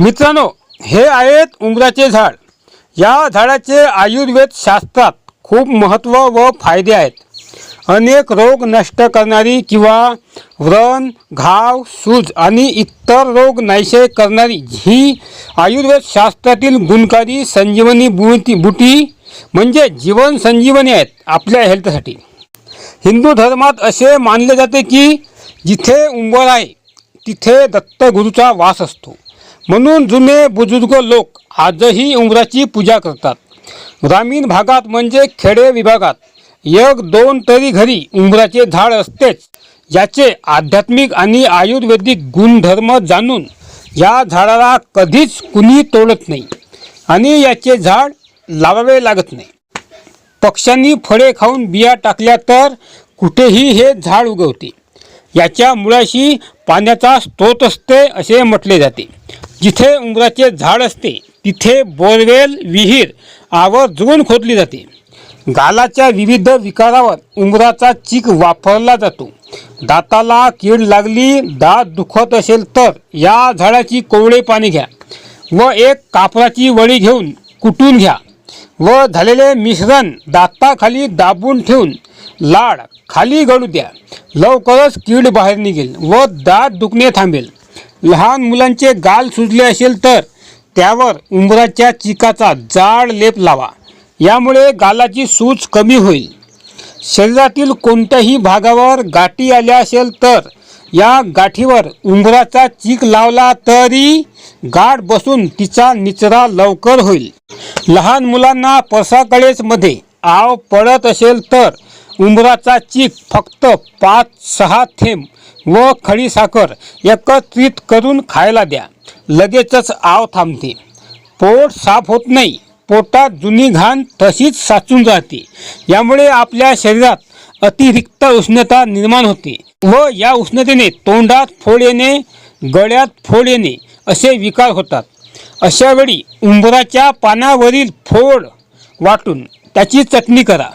मित्रांनो हे आहेत उंबराचे झाड. या झाडाचे आयुर्वेद शास्त्रात खूप महत्त्व व फायदे आहेत. अनेक रोग नष्ट करणारी किंवा व्रण घाव सूज आणि इतर रोग नाहीसे करणारी ही आयुर्वेद शास्त्रातील गुणकारी संजीवनी बुटी बुटी म्हणजे जीवन संजीवनी आहेत आपल्या हेल्थसाठी. हिंदू धर्मात असे मानले जाते की जिथे उंबर आहे तिथे दत्तगुरूचा वास असतो. म्हणून जुने बुजुर्ग लोक आजही उमराची पूजा करतात. ग्रामीण भागात म्हणजे खेडे विभागात. एक दोन तरी घरी उमराचे झाड असतेच. याचे आध्यात्मिक आणि आयुर्वेदिक गुणधर्म जाणून या झाडाला कधीच कुणी तोडत नाही आणि याचे झाड लावावे लागत नाही. पक्ष्यांनी फळे खाऊन बिया टाकल्या तर कुठेही हे झाड उगवते. याच्या मुळाशी पाण्याचा स्रोत असते असे म्हटले जाते. जिथे उंबराचे झाड असते तिथे बोरवेल विहीर आवर्जून खोदली जाते. गालाच्या विविध विकारावर उंबराचा चीक वापरला जातो. दाताला कीड लागली दात दुखत असेल तर या झाडाची कोवळे पाणी घ्या. व एक कापराची वडी घेऊन कुटून घ्या. व झालेले मिश्रण दाताखाली दाबून ठेवून लाड खाली गळू द्या. लवकरच कीड बाहेर निघेल व दात दुखणे थांबेल. लहान मुलांचे गाल सुजले असेल तर त्यावर उंबराच्या चिकाचा जाड लेप लावा. यामुळे गालाची सूज कमी होईल. शरीरातील कोणत्याही भागावर गाठी आल्या असेल तर या गाठीवर उंबराचा चीक लावला तरी गाठ बसून तिचा निचरा लवकर होईल. लहान मुलांना पसाकळेचमध्ये आव पडत असेल तर उंबराचा चीक फक्त पाच सहा थेंब व खडीसाखर एकत्रित करून खायला द्या. लगेचच आव थांबते. पोट साफ होत नाही. पोटात जुनी घाण तशीच साचून जाते यामुळे आपल्या शरीरात अतिरिक्त उष्णता निर्माण होते व या उष्णतेने तोंडात फोड येणे गळ्यात फोड येणे असे विकार होतात. अशावेळी उंबराच्या पानावरील फोड वाटून त्याची चटणी करा.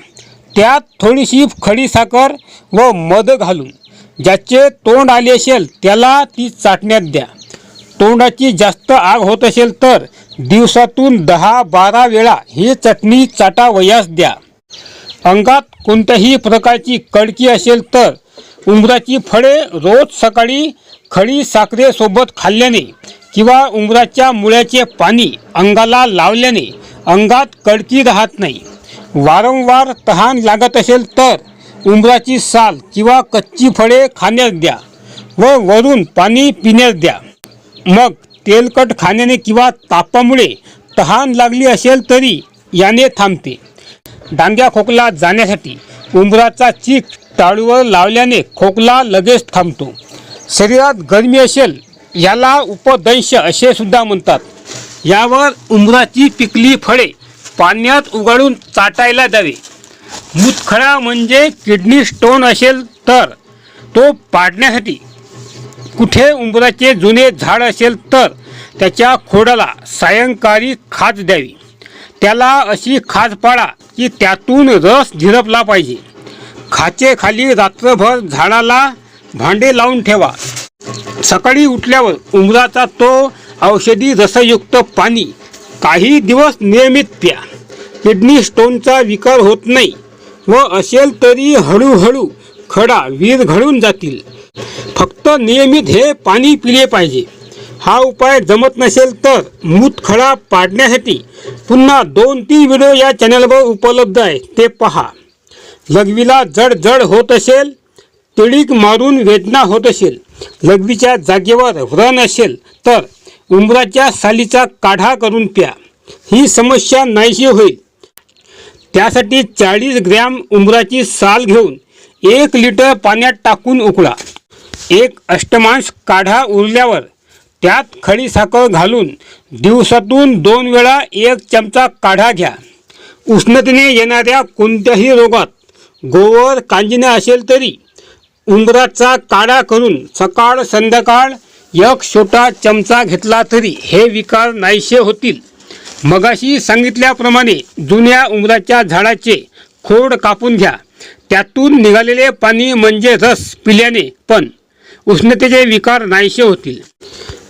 त्यात थोडीशी खडी साखर व मध घालून ज्याचे तोंड आले असेल त्याला ती चाटण्यात द्या. तोंडाची जास्त आग होत असेल तर दिवसातून दहा बारा वेळा ही चटणी चाटावयास द्या. अंगात कोणत्याही प्रकारची कडकी असेल तर उंबराची फळे रोज सकाळी खडी साखरेसोबत खाल्ल्याने किंवा उंबराच्या मुळ्याचे पाणी अंगाला लावल्याने अंगात कडकी राहत नाही. वारंवार तहान लागत असेल तर उंबराची साल किंवा कच्ची फळे खाण्यास द्या व वरून पाणी पिण्यास द्या. मग तेलकट खाण्याने किंवा तापामुळे तहान लागली असेल तरी याने थांबते. डांग्या खोकला जाण्यासाठी उंबराचा चीक टाळूवर लावल्याने खोकला लगेच थांबतो. शरीरात गरमी असेल याला उपदंश असे सुद्धा म्हणतात. यावर उंबराची पिकली फळे पाण्यात उगाळून चाटायला द्यावे. मुतखडा म्हणजे किडनी स्टोन असेल तर तो पाडण्यासाठी. कुठे उंबराचे जुने झाड असेल तर त्याच्या खोडाला सायंकाळी खाज द्यावी. त्याला अशी खाज पाडा की त्यातून रस झिरपला पाहिजे. खाचे खाली रात्रभर झाडाला भांडे लावून ठेवा. सकाळी उठल्यावर उंबराचा तो औषधी रसयुक्त पाणी काही दिवस नियमित प्या. किडनी स्टोनचा विकार होत नाही व असेल तरी हळूहळू खडा वीर घडून जातील. फक्त नियमित हे पाणी पिले पाहिजे. हा उपाय जमत नसेल तर मूतखडा पाडण्यासाठी पुन्हा दोन तीन व्हिडिओ या चॅनलवर उपलब्ध आहे. ते पहा. लघवीला जड जड होत असेल तिळीक मारून वेदना होत असेल लघवीच्या जागेवर व्रण असेल तर उंबराच्या सालीचा काढा करून प्या. ही समस्या नाहीशी होईल. त्यासाठी चाळीस ग्रॅम उंबराची साल घेऊन एक लिटर पाण्यात टाकून उकळा. एक अष्टमांश काढा उरल्यावर त्यात खडी साखर घालून दिवसातून दोन वेळा एक चमचा काढा घ्या. उष्णतेने येणाऱ्या कोणत्याही रोगात गोवर कांजिण्या असेल तरी उंबराचा काढा करून सकाळ संध्याकाळ एक छोटा चमचा घेतला तरी हे विकार नाहीसे होतील. मगाशी सांगितल्याप्रमाणे जुन्या उंबराच्या झाडाचे खोड कापून घ्या. त्यातून निघालेले पाणी म्हणजे रस पिल्याने पण उष्णतेचे विकार नाहीसे होतील.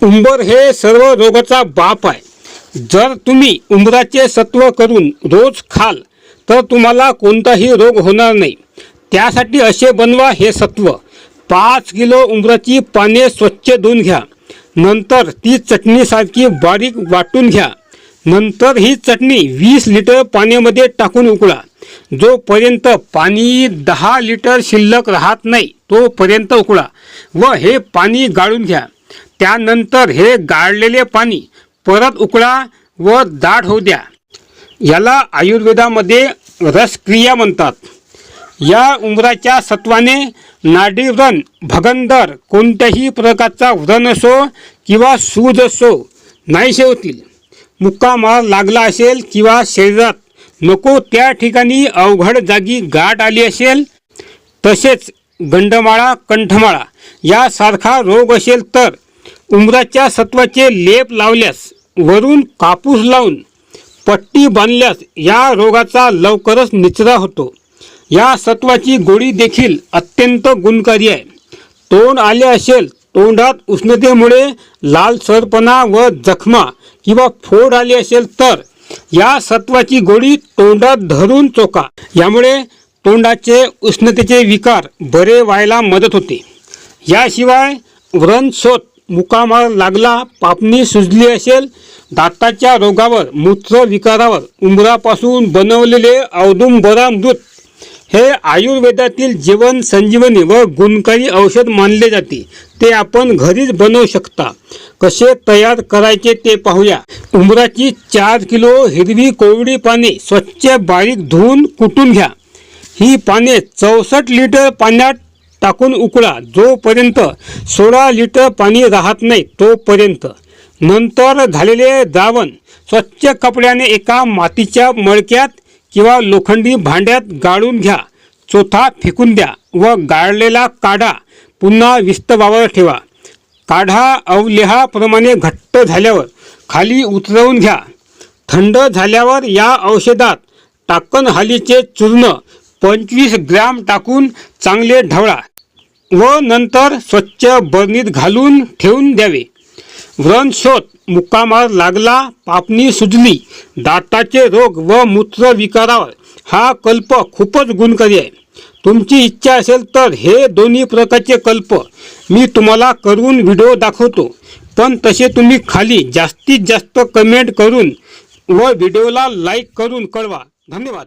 उंबर हे सर्व रोगाचा बाप आहे. जर तुम्ही उंबराचे सत्व करून रोज खाल तर तुम्हाला कोणताही रोग होणार नाही. त्यासाठी असे बनवा हे सत्व. पाच किलो उंबराची पाने स्वच्छ धुवून घ्या. नंतर ती चटणीसारखी बारीक वाटून घ्या. नंतर ही चटणी वीस लिटर पाण्यामध्ये टाकून उकळा. जोपर्यंत पाणी दहा लिटर शिल्लक राहत नाही तोपर्यंत उकळा व हे पाणी गाळून घ्या. त्यानंतर हे गाळलेले पाणी परत उकळा व दाट होऊ द्या. याला आयुर्वेदामध्ये रसक्रिया म्हणतात. या उंबराच्या सत्वाने नाडी व्रण भगंदर कोणत्याही प्रकारचा व्रण असो किंवा सूज असो नाहीसे होतील मुक्का मार लागला असेल किंवा शरीरात नको त्या ठिकाणी अवघड जागी गाठ आली असेल तसेच गंडमाळा कंठमाळा यासारखा रोग असेल तर उंबराच्या सत्वाचे लेप लावल्यास वरून कापूस लावून पट्टी बांधल्यास या रोगाचा लवकरच निचरा होतो. या सत्वाची गोळी देखील अत्यंत गुणकारी आहे. तोंड आले असेल तोंडात उष्णतेमुळे लालसरपणा व जखमा किंवा फोड आली असेल तर या सत्वाची गोळी तोंडात धरून चोका. यामुळे तोंडाचे उष्णतेचे विकार बरे व्हायला मदत होते. याशिवाय व्रणशोथ मुकामार लागला पापणी सुजली असेल दाताच्या रोगावर मूत्र विकारावर उंबरापासून बनवलेले औदुंबरामृत हे आयुर्वेदातील जीवन संजीवनी व गुणकारी औषध मानले जाते. ते आपण घरीच बनवू शकता. कसे तयार करायचे ते पाहूया. उंबराची चार किलो हिरवी कोवडी पाने स्वच्छ बारीक धुवून कुटून घ्या. ही पाने चौसष्ट लिटर पाण्यात टाकून उकळा. जोपर्यंत सोळा लिटर पाणी राहत नाही तोपर्यंत. नंतर झालेले द्रावण स्वच्छ कपड्याने एका मातीच्या मळक्यात किंवा लोखंडी भांड्यात गाळून घ्या. चोथा फेकून द्या व गाळलेला काढा. पुन्हा विस्तवावर ठेवा. काढा अवलेहाप्रमाणे घट्ट झाल्यावर खाली उतरवून घ्या. थंड झाल्यावर या औषधात टाकण हालीचे चूर्ण पंचवीस ग्रॅम टाकून चांगले ढवळा व नंतर स्वच्छ बरणीत घालून ठेवून द्यावे. व्रणशोथ मुक्कामार लागला पापणी सुजली. दाताचे रोग व मूत्र विकारावर हा कल्प खूपच गुणकारी आहे. तुमची इच्छा असेल तर हे दोन्ही प्रकारचे कल्प मी तुम्हाला करून व्हिडिओ दाखवतो. पण तसे तुम्ही खाली जास्तीत जास्त कमेंट करून व व्हिडिओला लाईक करून कळवा. धन्यवाद.